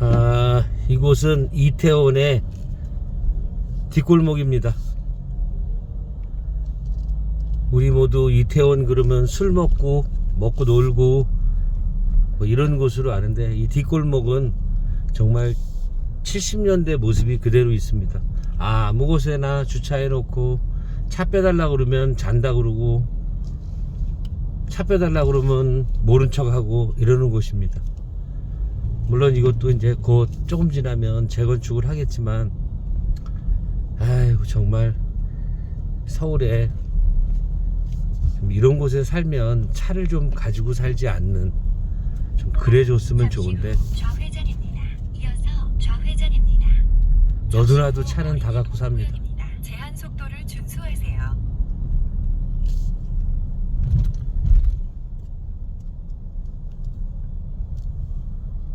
아, 이곳은 이태원의 뒷골목입니다. 우리 모두 이태원 그러면 술 먹고 먹고 놀고 뭐 이런 곳으로 아는데 이 뒷골목은 정말 70년대 모습이 그대로 있습니다. 아, 아무 곳에나 주차해 놓고 차 빼달라 그러면 잔다 그러고 차 빼달라 그러면 모른 척하고 이러는 곳입니다. 물론 이것도 이제 곧 조금 지나면 재건축을 하겠지만 아이고 정말 서울에 이런 곳에 살면 차를 좀 가지고 살지 않는 좀 그래 줬으면 좋은데 너도나도 차는 다 갖고 삽니다. 제한 속도를 준수하세요.